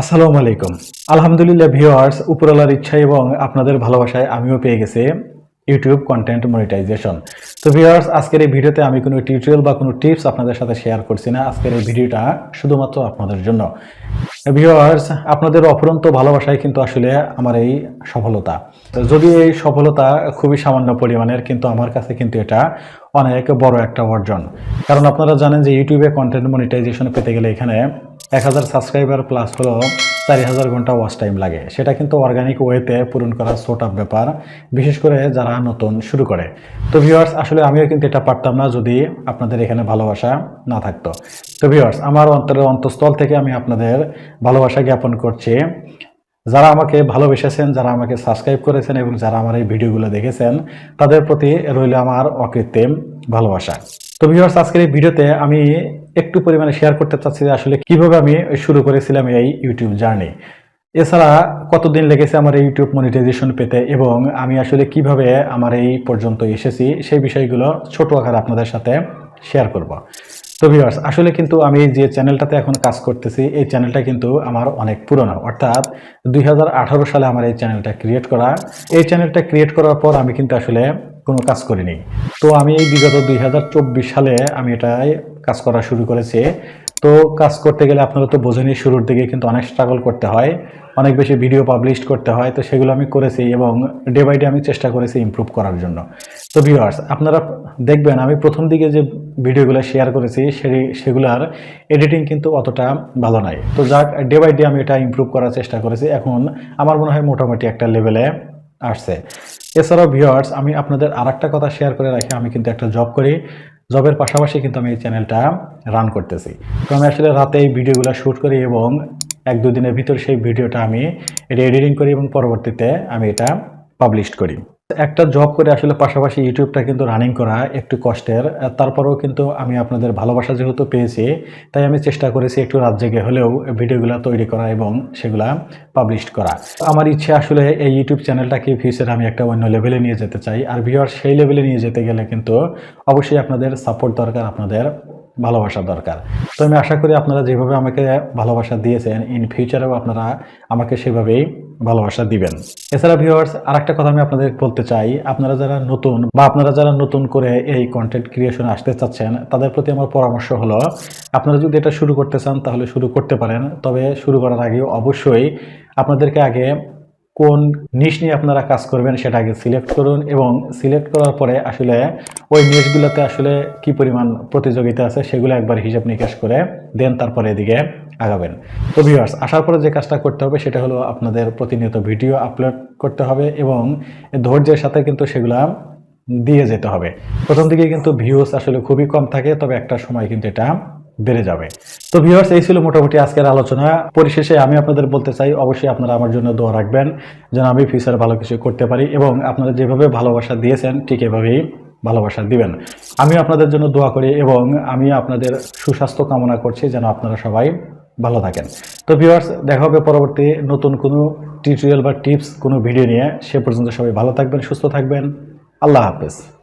আসসালামু আলাইকুম। আলহামদুলিল্লাহ ভিউয়ার্স, উপরওয়ালার ইচ্ছা এবং আপনাদের ভালোবাসায় আমিও পেয়ে গেছি ইউটিউব কন্টেন্ট মনিটাইজেশন তো ভিউয়ার্স, আজকের এই ভিডিওতে আমি কোনো টিউটোরিয়াল বা কোনো টিপস আপনাদের সাথে শেয়ার করছি না। আজকের এই ভিডিওটা শুধুমাত্র আপনাদের জন্য। ভিউয়ার্স, আপনাদের অফুরন্ত ভালোবাসায় কিন্তু আসলে আমার এই সফলতা। যদি এই সফলতা খুবই সামান্য পরিমাণের, কিন্তু আমার কাছে কিন্তু এটা অনেক বড় একটা অর্জন। কারণ আপনারা জানেন যে ইউটিউবে কন্টেন্ট মনিটাইজেশন পেতে গেলে এখানে এক হাজার সাবস্ক্রাইবার প্লাস হলো চারি হাজার ঘণ্টা ওয়াচ টাইম লাগে। সেটা কিন্তু অর্গানিক ওয়েতে পূরণ করা ছোট ব্যাপার, বিশেষ করে যারা নতুন শুরু করে। তো ভিউয়ার্স আসলে আমিও কিন্তু এটা পারতাম না যদি আপনাদের এখানে ভালোবাসা না থাকতো। তো ভিউয়ার্স আমার অন্তরের অন্তঃস্থল থেকে আমি আপনাদের ভালোবাসা জ্ঞাপন করছি। যারা আমাকে ভালোবেসেছেন, যারা আমাকে সাবস্ক্রাইব করেছেন এবং যারা আমার এই ভিডিওগুলো দেখেছেন, তাদের প্রতি রইল আমার অকৃত্রিম ভালোবাসা। তো ভিউয়ার্স আজকের এই ভিডিওতে আমি একটু পরিমাণে শেয়ার করতে চাচ্ছি যে আসলে কীভাবে আমি শুরু করেছিলাম এই ইউটিউব জার্নি এছাড়া কতদিন লেগেছে আমার এই ইউটিউব মনিটাইজেশন পেতে এবং আমি আসলে কীভাবে আমার এই পর্যন্ত এসেছি সেই বিষয়গুলো ছোট আকারে আপনাদের সাথে শেয়ার করব। তো ভিউয়ার্স আসলে কিন্তু আমি যে চ্যানেলটাতে এখন কাজ করতেছি, এই চ্যানেলটা কিন্তু আমার অনেক পুরনো। অর্থাৎ দুই হাজার আঠারো সালে আমার এই চ্যানেলটা ক্রিয়েট করা। এই চ্যানেলটা ক্রিয়েট করার পর আমি কিন্তু আসলে কোনো কাজ করিনি। তো আমি এই বিগত দুই হাজার চব্বিশ সালে আমি এটাই কাজ করা শুরু করেছি। তো কাজ করতে গেলে আপনারা তো বোঝেনি শুরুর দিকে কিন্তু অনেক স্ট্রাগল করতে হয়। অনেক বেশি ভিডিও পাবলিশ করতে হয়। তো সেগুলো আমি করেছি এবং ডে বাই ডে আমি চেষ্টা করেছি ইমপ্রুভ করার জন্য। তো ভিউয়ার্স আপনারা দেখবেন আমি প্রথম দিকে যে ভিডিওগুলো শেয়ার করেছি সেগুলার এডিটিং কিন্তু অতটা ভালো নাই। তো যাক ডে বাই ডে আমি এটা ইমপ্রুভ করার চেষ্টা করেছি। এখন আমার মনে হয় মোটামুটি একটা লেভেলে আসছে। এছাড়াও ভিউয়ার্স আমি আপনাদের আর কথা শেয়ার করে রাখি। আমি কিন্তু একটা জব করি। জবের পাশাপাশি কিন্তু আমি এই চ্যানেলটা রান করতেছি। তো আমি আসলে রাতে এই ভিডিওগুলো শ্যুট করি এবং এক দুদিনের ভিতর সেই ভিডিওটা আমি এটা এডিটিং করি এবং পরবর্তীতে আমি এটা পাবলিশ করি। একটা জব করে আসলে পাশাপাশি ইউটিউবটা কিন্তু রানিং করা একটু কষ্টের। তারপরেও কিন্তু আমি আপনাদের ভালোবাসা যেহেতু পেয়েছি, তাই আমি চেষ্টা করেছি একটু রাত জেগে হলেও ভিডিওগুলো তৈরি করা এবং সেগুলা পাবলিশ করা। আমার ইচ্ছে আসলে এই ইউটিউব চ্যানেলটাকে ফিউচারে আমি একটা অন্য লেভেলে নিয়ে যেতে চাই। আর ভিউয়ার সেই লেভেলে নিয়ে যেতে গেলে কিন্তু অবশ্যই আপনাদের সাপোর্ট দরকার আপনাদের। ভালোবাসা দরকার। তো আমি আশা করি আপনারা যেভাবে আমাকে ভালোবাসা দিয়েছেন ইন ফিউচারেও আপনারা আমাকে সেভাবেই ভালোবাসা দিবেন। এছাড়া ভিউয়ার্স আর একটা কথা আমি আপনাদের বলতে চাই, আপনারা যারা নতুন বা আপনারা যারা নতুন করে এই কন্টেন্ট ক্রিয়েশনে আসতে চাচ্ছেন, তাদের প্রতি আমার পরামর্শ হলো, আপনারা যদি এটা শুরু করতে চান তাহলে শুরু করতে পারেন। তবে শুরু করার আগে অবশ্যই আপনাদেরকে আগে কোন নিশ নিয়ে আপনারা কাজ করবেন সেটা আগে সিলেক্ট করুন এবং সিলেক্ট করার পরে আসলে ওই নিশগুলোতে আসলে কি পরিমাণ প্রতিযোগিতা আছে সেগুলো একবার হিসাব নিকাশ করে দেন তারপরে এদিকে আগাবেন। তো ভিউয়ার্স আসার পরে যে কাজটা করতে হবে সেটা হলো আপনাদের প্রতিনিয়ত ভিডিও আপলোড করতে হবে এবং ধৈর্যের সাথে কিন্তু সেগুলা দিয়ে যেতে হবে। প্রথম দিকে কিন্তু ভিউজ আসলে খুবই কম থাকে, তবে একটা সময় কিন্তু এটা বেড়ে যাবে। তো ভিউয়ার্স এই ছিল মোটামুটি আজকের আলোচনা। পরিশেষে আমি আপনাদের বলতে চাই, অবশ্যই আপনারা আমার জন্য দোয়া রাখবেন যেন আমি ফিউচার ভালো কিছু করতে পারি এবং আপনারা যেভাবে ভালোবাসা দিয়েছেন, ঠিক এভাবেই ভালোবাসা দিবেন। আমি আপনাদের জন্য দোয়া করি এবং আমি আপনাদের সুস্বাস্থ্য কামনা করছি যেন আপনারা সবাই ভালো থাকেন। তো ভিউয়ার্স দেখা হবে পরবর্তী নতুন কোনো টিউটোরিয়াল বা টিপস কোনো ভিডিও নিয়ে। সে পর্যন্ত সবাই ভালো থাকবেন, সুস্থ থাকবেন। আল্লাহ হাফেজ।